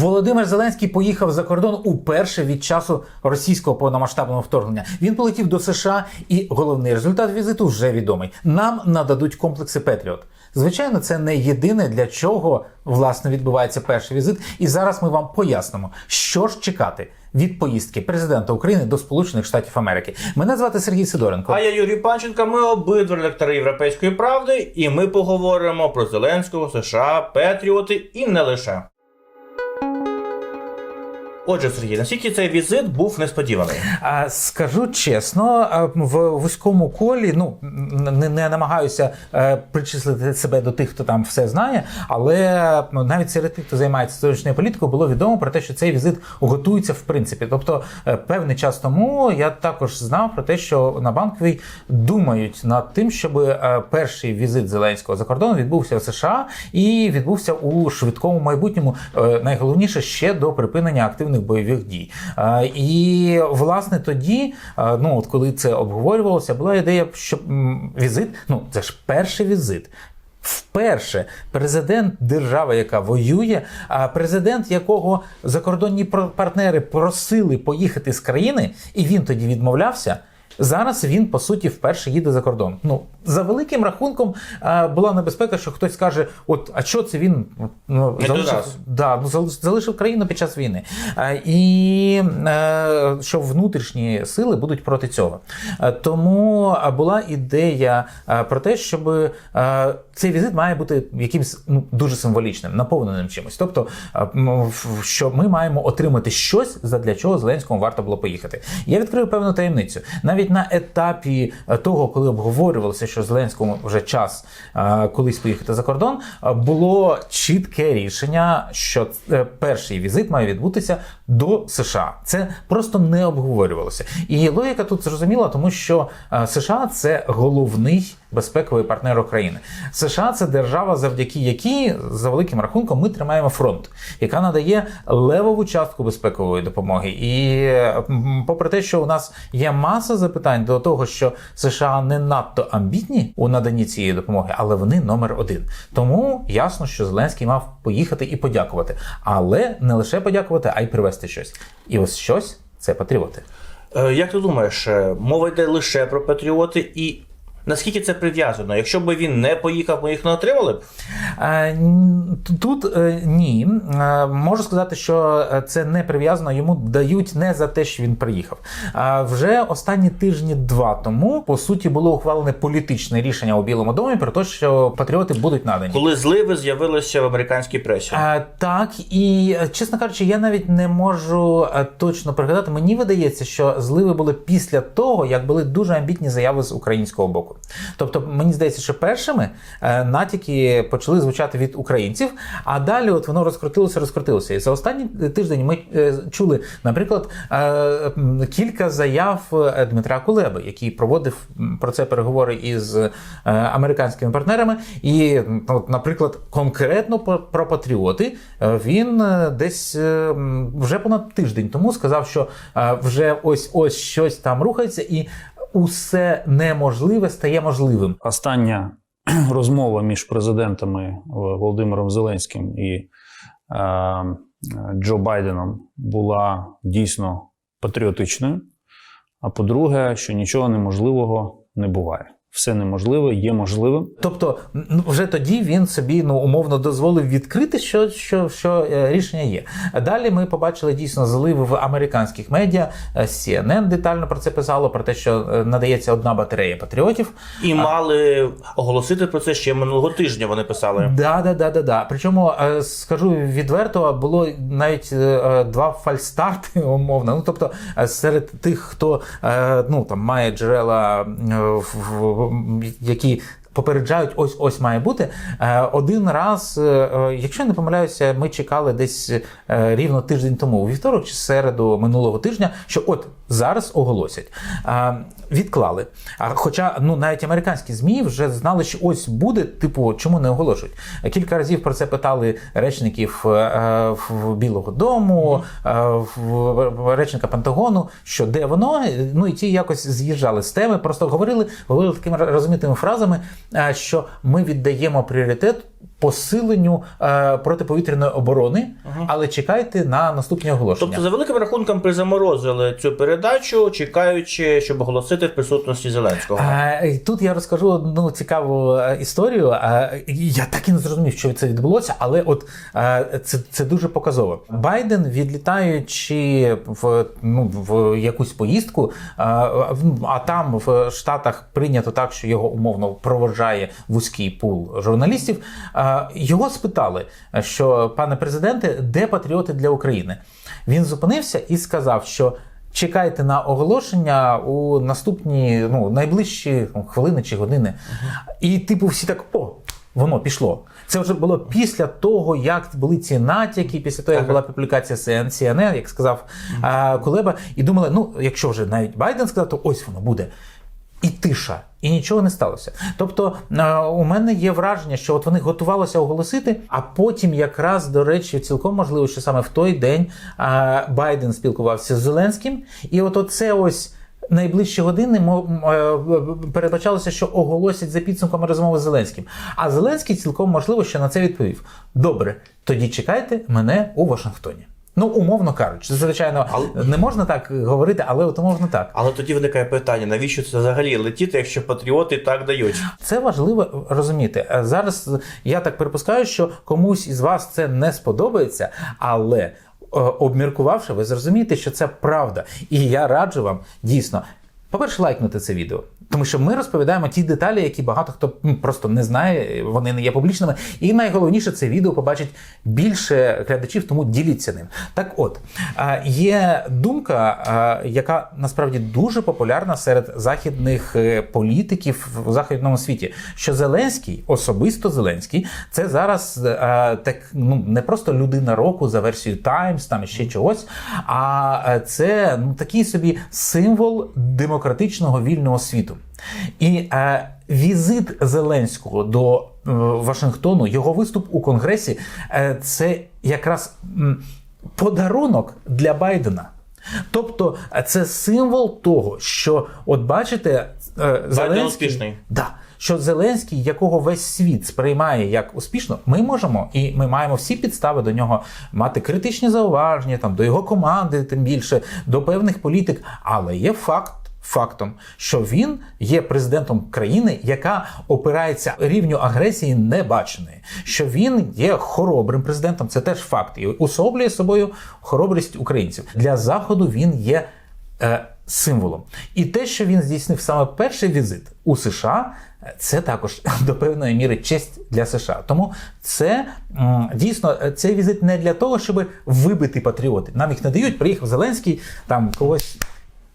Володимир Зеленський поїхав за кордон уперше від часу російського повномасштабного вторгнення. Він полетів до США, і головний результат візиту вже відомий. Нам нададуть комплекси Петріот. Звичайно, це не єдине для чого власне відбувається перший візит. І зараз ми вам пояснимо, що ж чекати від поїздки президента України до Сполучених Штатів Америки. Мене звати Сергій Сидоренко. А я Юрій Панченко. Ми обидва редактори Європейської правди, і ми поговоримо про Зеленського, США, Петріоти і не лише. Отже, Сергій, наскільки цей візит був несподіваний? А, Скажу чесно, в вузькому колі ну не, не намагаюся е, причислити себе до тих, хто там все знає, але навіть серед тих, хто займається історичною політикою, було відомо про те, що цей візит готується в принципі. Тобто, е, певний час тому я також знав про те, що на банковій думають над тим, щоб е, перший візит Зеленського за кордон відбувся в США і відбувся у швидкому майбутньому. Найголовніше ще до припинення активних бойових дій. І власне тоді, ну от коли це обговорювалося, була ідея, що візит, ну це ж перший візит. Вперше президент держави, яка воює, а президент, якого закордонні партнери просили поїхати з країни, і він тоді відмовлявся. Зараз він по суті вперше їде за кордон. Ну за великим рахунком була небезпека, що хтось скаже: от а що це він ну, залишив, да, ну, зали- залишив країну під час війни. І е, що внутрішні сили будуть проти цього. Е, Тому була ідея е, про те, щоб е, цей візит має бути якимось ну, дуже символічним, наповненим чимось. Тобто, що ми маємо отримати щось, задля чого Зеленському варто було поїхати. Я відкрию певну таємницю. Навіть на етапі того, коли обговорювалося, що Зеленському вже час колись поїхати за кордон, було чітке рішення, що е, перший візит має відбутися до США. Це просто не обговорювалося. І логіка тут зрозуміла, тому що е, США це головний безпековий партнер України. США це держава, завдяки якій, за великим рахунком, ми тримаємо фронт, яка надає левову частку безпекової допомоги. І попри те, що у нас є маса запитань до того, що США не надто амбітні у наданні цієї допомоги, але вони номер один. Тому ясно, що Зеленський мав поїхати і подякувати, але не лише подякувати, а й привезти щось. І ось щось це патріоти. Е, Як ти думаєш, е, мова йде лише про патріоти і. Наскільки це прив'язано? Якщо б він не поїхав, ми їх не отримали б? Е, Тут е, ні. Е, Можу сказати, що це не прив'язано. Йому дають не за те, що він приїхав. Вже останні тижні два тому по суті було ухвалене політичне рішення у Білому домі про те, що патріоти будуть надані. Коли зливи з'явилися в американській пресі. Так, і чесно кажучи, я навіть не можу точно пригадати. Мені видається, що зливи були після того, як були дуже амбітні заяви з українського боку. Тобто, мені здається, що першими е, натяки почали звучати від українців, а далі от воно розкрутилося, розкрутилося. І за останній тиждень ми е, чули, наприклад, е, кілька заяв Дмитра Кулеби, який проводив про це переговори із американськими партнерами. І, наприклад, конкретно про патріоти він десь вже понад тиждень тому сказав, що вже ось ось щось там рухається, і усе неможливе стає можливим. остання розмова між президентами е, Володимиром Зеленським і е, Джо Байденом була дійсно патріотичною. А по-друге, що нічого неможливого не буває. Все неможливе є можливим. Тобто, ну, вже тоді він собі ну умовно дозволив відкрити, що, що, що е, рішення є. Далі ми побачили дійсно зливи в американських медіа. Е, CNN детально про це писало, про те, що е, надається одна батарея патріотів. І мали оголосити про це ще минулого тижня. Вони писали. Да, да, да, да, да. Причому скажу відверто, було навіть два фальстарти, умовно. Ну тобто, серед тих, хто ну там має джерела, в- які. Попереджають, ось ось має бути. Е, Один раз, е, е, якщо я не помиляюся, ми чекали десь рівно тиждень тому, у вівторок чи середу минулого тижня, що от зараз оголосять. Відклали. Хоча ну навіть американські змі вже знали, що ось буде, типу, чому не оголошують. Кілька разів про це питали речників в Білого Дому, в речника Пентагону, що де воно. Ну і ті якось з'їжджали з теми, просто говорили, говорили такими розумітими фразами, що ми віддаємо пріоритет посиленню е, протиповітряної оборони, але чекайте на наступні оголошення. Тобто, за великим рахунком, призаморозили цю передачу, чекаючи, щоб оголосити в присутності Зеленського. І тут я розкажу одну цікаву е, історію. А, я так і не зрозумів, що це відбулося, але от е, це, це дуже показово. Байден, відлітаючи в, ну, в якусь поїздку, а, а там в Штатах прийнято так, що його умовно проводжає вузький пул журналістів. а, Його спитали, що пане президенте, де патріоти для України? Він зупинився і сказав, що. Чекайте на оголошення у наступні ну, найближчі ну, хвилини чи години. І, типу, всі так о, воно пішло. Це вже було після того, як були ці натяки, після того, як була публікація CNN, як сказав а, Кулеба, і думали, ну, якщо вже навіть Байден сказав, то ось воно буде. І тиша, і нічого не сталося. Тобто е, у мене є враження, що от вони готувалися оголосити, а потім, якраз до речі, цілком можливо, що саме в той день е, Байден спілкувався з Зеленським, і от оце ось. Найближчі години е, передбачалося, що оголосять за підсумками розмови з Зеленським. А Зеленський цілком можливо, що на це відповів: Добре, тоді чекайте мене у Вашингтоні. Ну, умовно кажучи, звичайно, але... не можна так говорити, але от умовно так. Але тоді виникає питання: навіщо це взагалі летіти, якщо патріоти так дають? Це важливо розуміти. Е, Зараз я так припускаю, що комусь із вас це не сподобається, але е, обміркувавши, ви зрозумієте, що це правда. І я раджу вам дійсно. По-перше, лайкнути це відео, тому що ми розповідаємо ті деталі, які багато хто просто не знає, вони не є публічними. І найголовніше, це відео побачить більше глядачів, тому діліться ним. Так от є думка, яка насправді дуже популярна серед західних е, політиків в західному світі, що Зеленський, особисто Зеленський, це зараз е, так ну не просто людина року за версією Times, там ще чогось, а е, це ну такий собі символ демократичного вільного світу. І е, візит Зеленського до е, Вашингтону, його виступ у Конгресі, е, це якраз м, подарунок для Байдена. Тобто е, це символ того, що от бачите, е, Зеленський успішний. Да, що Зеленський, якого весь світ сприймає як успішно, ми можемо і ми маємо всі підстави до нього мати критичні зауваження, там до його команди, тим більше до певних політик. Але є факт. Фактом, що він є президентом країни, яка опирається рівню агресії небаченої, що він є хоробрим президентом, це теж факт, і особлює собою хоробрість українців. Для заходу він є е, символом. І те, що він здійснив саме перший візит у США, це також до певної міри честь для США. Тому це дійсно е, цей візит не для того, щоб вибити патріоти. Нам їх не дають. Приїхав Зеленський, там когось.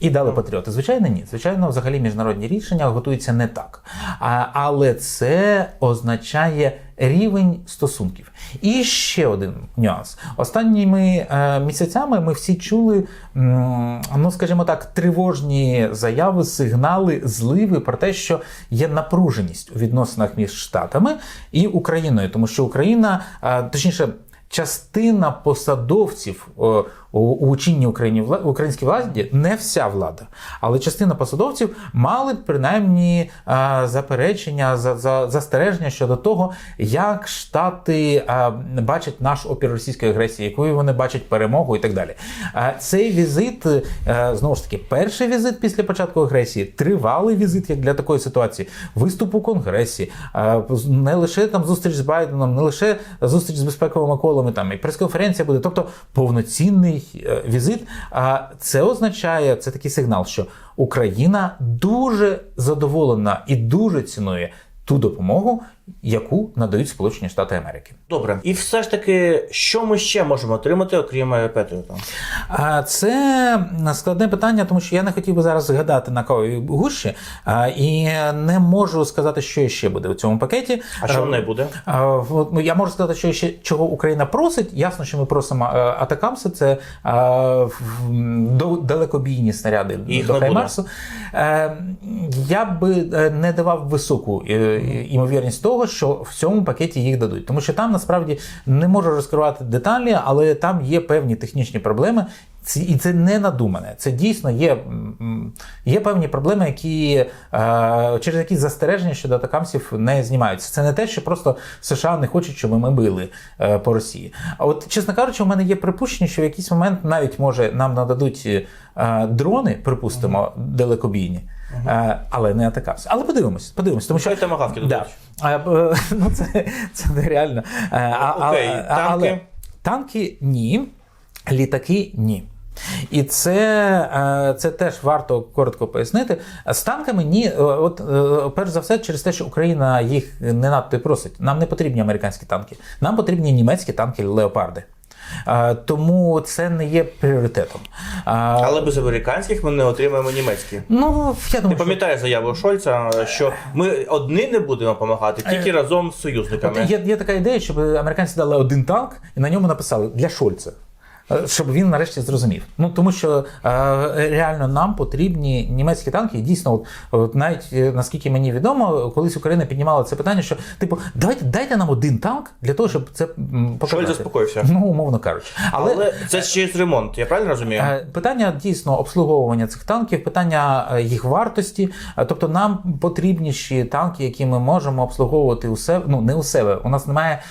І дали патріоти. Звичайно, ні. Звичайно, взагалі міжнародні рішення готуються не так. А, але це означає рівень стосунків. І ще один нюанс. Останніми е, місяцями ми всі чули, м, ну скажімо так, тривожні заяви, сигнали, зливи про те, що є напруженість у відносинах між Штатами і Україною, тому що Україна, е, точніше. Частина посадовців о, у, у чинній Україні українській владі не вся влада, але частина посадовців мали принаймні заперечення за, за застереження щодо того, як штати бачать наш опір російської агресії, якою вони бачать перемогу і так далі. Цей візит е, знову ж таки перший візит після початку агресії, тривалий візит як для такої ситуації, виступ у конгресі, а, не лише там зустріч з Байденом, не лише зустріч з безпековими колами, там і прес-конференція буде, тобто повноцінний е, візит. А це означає, це такий сигнал, що Україна дуже задоволена і дуже цінує ту допомогу, яку надають Сполучені Штати Америки. Добре, і все ж таки, що ми ще можемо отримати, окрім е, Петріота? А це складне питання, тому що я не хотів би зараз згадати на кавовій гущі і не можу сказати, що ще буде у цьому пакеті. А що Е, не буде? Ну, Я можу сказати, що ще чого Україна просить. Ясно, що ми просимо е, атакамси, це е, далекобійні снаряди Їх до. Хаймарсу. Е, Я би е, не давав високу е, імовірність того, що в цьому пакеті їх дадуть. Тому що там насправді не можу розкривати деталі, але там є певні технічні проблеми. І це не надумане. Це дійсно є, є певні проблеми, які е, через які застереження щодо атакамсів не знімаються. Це не те, що просто США не хочуть, щоб ми били е, по Росії. А от, чесно кажучи, у мене є припущення, що в якийсь момент навіть може нам нададуть е, дрони, припустимо, далекобійні. Але не атакамси. Але подивимось, подивимось. Тому що Що й томагавки да. А, е, ну, це, це нереально. Е, а- Окей, а- танки? Але танки ні, літаки ні. І це, е, це теж варто коротко пояснити. З танками ні, от перш за все, через те, що Україна їх не надто і просить. Нам не потрібні американські танки, нам потрібні німецькі танки леопарди. Е, Тому це не є пріоритетом. Але без американських ми не отримаємо німецькі. Ну, я Ти думаю, що пам'ятаєш заяву Шольца, що ми одні не будемо допомагати, тільки разом з союзниками. От є, є така ідея, щоб американці дали один танк і на ньому написали для Шольца. Е, Щоб він нарешті зрозумів. Ну тому що е, реально нам потрібні німецькі танки. І дійсно, от, от навіть е, наскільки мені відомо, колись Україна піднімала це питання, що типу, давайте дайте нам один танк для того, щоб це показати. Шольц заспокоївся. Ну, умовно кажучи. Але, Але це ще з ремонт, я правильно розумію? Е, Питання дійсно обслуговування цих танків, питання їх вартості. Тобто нам потрібніші танки, які ми можемо обслуговувати у себе. Ну не у себе. У нас немає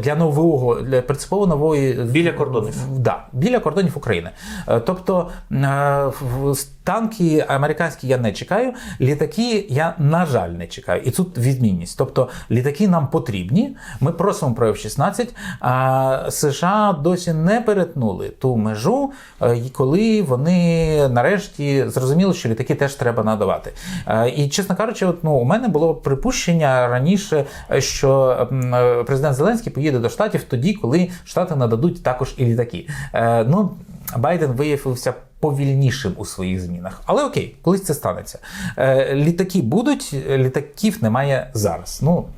для нового, для принципово нової Біля кордонів. Да, біля кордонів України. Е, Тобто е, танки американські я не чекаю, літаки я, на жаль, не чекаю. І тут відмінність. Тобто літаки нам потрібні. Ми просимо про F-16, а США досі не перетнули ту межу, е, коли вони нарешті зрозуміли, що літаки теж треба надавати. Е, І чесно кажучи, от, ну, у мене було припущення раніше, що е, президент Зеленський поїде до штатів тоді, коли штати нададуть також і літаки. Ну, Байден виявився повільнішим у своїх змінах. Але окей, колись це станеться. Е, Літаки будуть, літаків немає зараз. Ну,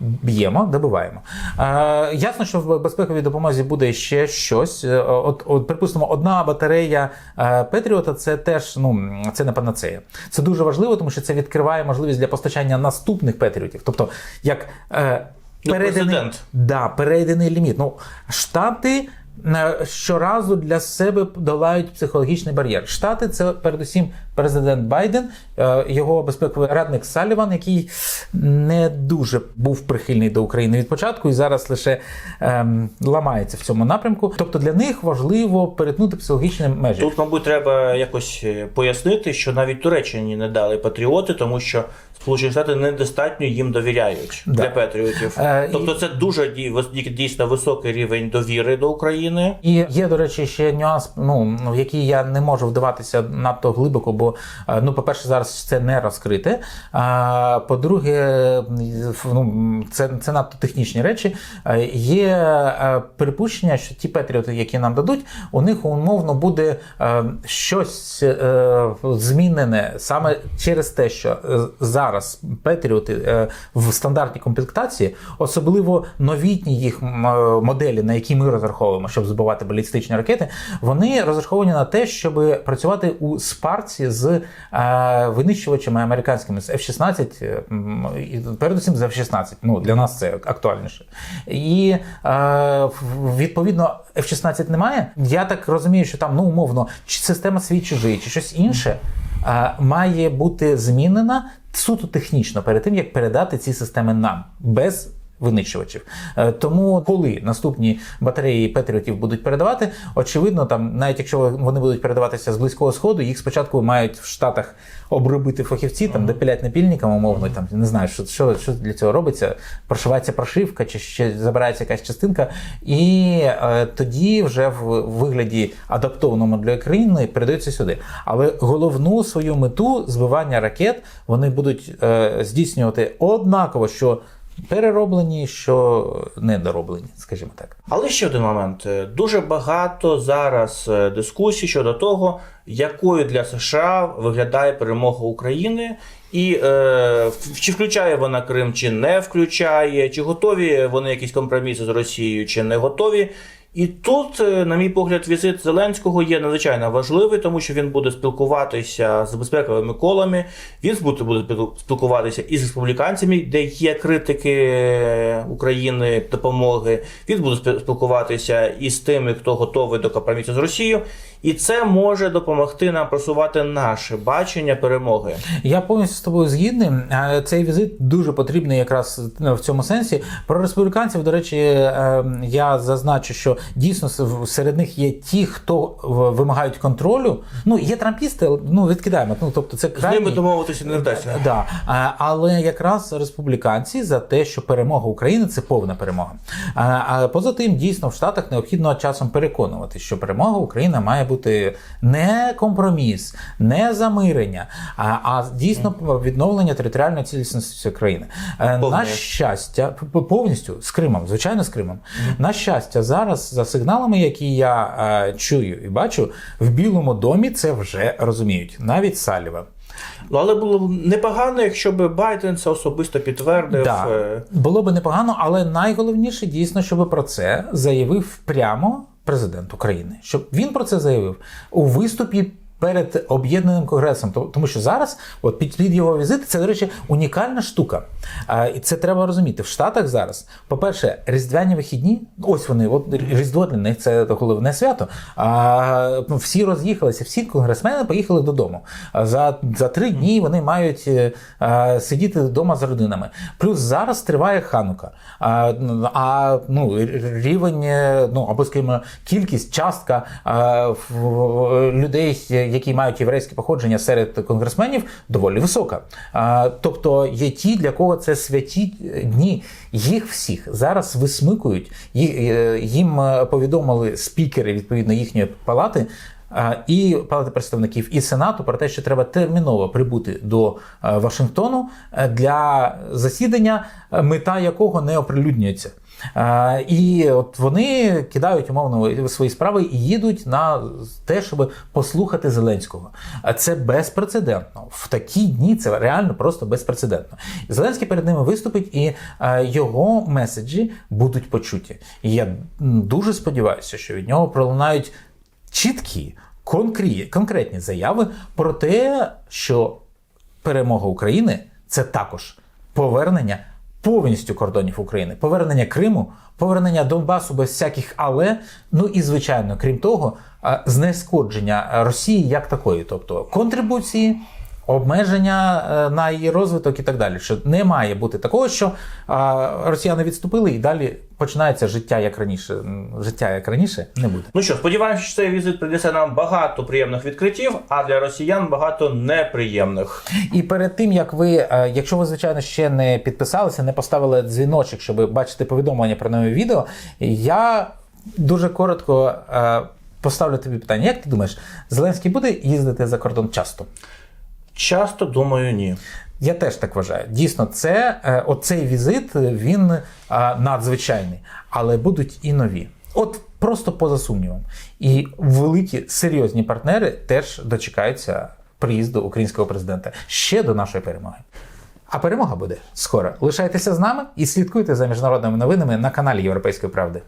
Б'ємо, добиваємо. Е, ясно, що в безпековій допомозі буде ще щось. Е, От, от припустимо, одна батарея е, Петріота це теж ну це не панацея. Це дуже важливо, тому що це відкриває можливість для постачання наступних Петріотів. Тобто, як е, перейдений, да, перейдений ліміт. Ну, штати. Щоразу для себе долають психологічний бар'єр. Штати це передусім президент Байден, е, його безпековий радник Саліван, який не дуже був прихильний до України від початку і зараз лише ем, ламається в цьому напрямку. Тобто для них важливо перетнути психологічні межі. Тут, мабуть, треба якось е, пояснити, що навіть Туреччині не дали патріоти, тому що Сполучені Штати недостатньо їм довіряють Да. для патріотів. Е, Тобто, це дуже дійсно високий рівень довіри до України. І є, до речі, ще нюанс, ну в який я не можу вдаватися надто глибоко, бо е, ну, по-перше, зараз це не розкрите. А по-друге, ну, це, це надто технічні речі. Е, Є е, припущення, що ті патріоти, які нам дадуть, у них умовно буде е, щось е, змінене саме через те, що е, зараз патріоти е, в стандартній комплектації, особливо новітні їх е, моделі, на які ми розраховуємо, щоб збивати балістичні ракети, вони розраховані на те, щоб працювати у спарці з е, винищувачами американськими з F-16, е, м, і передусім з F-16. Ну для нас це актуальніше. І відповідно F-16 немає. Я так розумію, що там ну умовно чи система свій чужий, чи щось інше. Має бути змінена суто технічно перед тим, як передати ці системи нам без винищувачів. Е, Тому, коли наступні батареї Петріотів будуть передавати, очевидно, там, навіть якщо вони будуть передаватися з близького сходу, їх спочатку мають в Штатах обробити фахівці, там допілять напільникам, умовно, там не знаю, що, що, що для цього робиться. Прошивається прошивка, чи ще забирається якась частинка, і е, тоді вже в вигляді адаптованому для країни передаються сюди. Але головну свою мету збивання ракет вони будуть е, здійснювати однаково, що перероблені, що недороблені, скажімо так. Але ще один момент. Е, Дуже багато зараз е, дискусій щодо того, якою для США виглядає перемога України, і е, чи включає вона Крим, чи не включає, чи готові вони якісь компроміси з Росією, чи не готові. І тут, е, на мій погляд, візит Зеленського є надзвичайно важливий, тому що він буде спілкуватися з безпековими колами, він буде, спілкуватися із республіканцями, де є критики України допомоги. Він буде спі- спілкуватися із тими, хто готовий до компромісу з Росією, і це може допомогти нам просувати наше бачення перемоги. Я повністю з тобою згідний. Е, Цей візит дуже потрібний якраз е, в цьому сенсі. Про республіканців, до речі, е, я зазначу, що дійсно серед них є ті, хто вимагають контролю. Ну є трампісти, ну відкидаємо. Ну тобто це З ними домовитися не вдасться. Да. Але якраз республіканці за те, що перемога України це повна перемога. А, поза тим, дійсно в Штатах необхідно часом переконувати, що перемога України має бути не компроміс, не замирення, а, а дійсно відновлення територіальної цілісності країни. Е, Повне. На щастя, повністю з Кримом, звичайно, з Кримом. На щастя, зараз за сигналами, які я е, чую і бачу, в Білому домі це вже розуміють, навіть Саліва. Ну, але було б непогано, якщо б Байден це особисто підтвердив. Да. е, Було би непогано, але найголовніше дійсно, щоб про це заявив прямо президент України. Щоб він про це заявив у виступі. Перед об'єднаним конгресом, тому що зараз, от під, під його візит, це, до речі, унікальна штука. А, і це треба розуміти. В Штатах зараз, по-перше, різдвяні вихідні, ось вони, от Різдво для них це головне свято. А, ну, всі роз'їхалися, всі конгресмени поїхали додому. А За, за три дні вони мають е, е, сидіти вдома з родинами. Плюс зараз триває ханука. А, а ну, рівень, е, ну або скажімо, кількість, частка в- людей, які мають єврейське походження серед конгресменів, доволі висока. Тобто є ті, для кого це святі дні. Їх всіх зараз висмикують. Е, Їм е, повідомили спікери відповідно їхньої палати. І Палати представників і Сенату про те, що треба терміново прибути до е, Вашингтону е, для засідання, е, мета якого не оприлюднюється. І от вони кидають умовно свої справи і їдуть на те, щоб послухати Зеленського. Це безпрецедентно. В такі дні це реально просто безпрецедентно. Зеленський перед ними виступить, і його меседжі будуть почуті. І я дуже сподіваюся, що від нього пролунають чіткі, конкретні заяви про те, що перемога України це також повернення повністю кордонів України, повернення Криму, повернення Донбасу без всяких але. Ну і звичайно, крім того, знескодження Росії як такої, тобто контрибуції. Обмеження е, на її розвиток і так далі. Що не має бути такого, що росіяни відступили і далі починається життя як раніше. Життя як раніше не буде. Ну що, сподіваємося, що цей візит принесе нам багато приємних відкриттів, а для росіян багато неприємних. І перед тим як ви, е, якщо ви звичайно ще не підписалися, не поставили дзвіночок, щоб бачити повідомлення про нове відео, я дуже коротко е, поставлю тобі питання. Як ти думаєш, Зеленський буде їздити за кордон часто? Часто думаю, ні. Я теж так вважаю. Дійсно, це е, оцей візит він е, надзвичайний, але будуть і нові. От просто поза сумнівом. І великі серйозні партнери теж дочекаються приїзду українського президента ще до нашої перемоги. А перемога буде скоро. Лишайтеся з нами і слідкуйте за міжнародними новинами на каналі Європейської правди.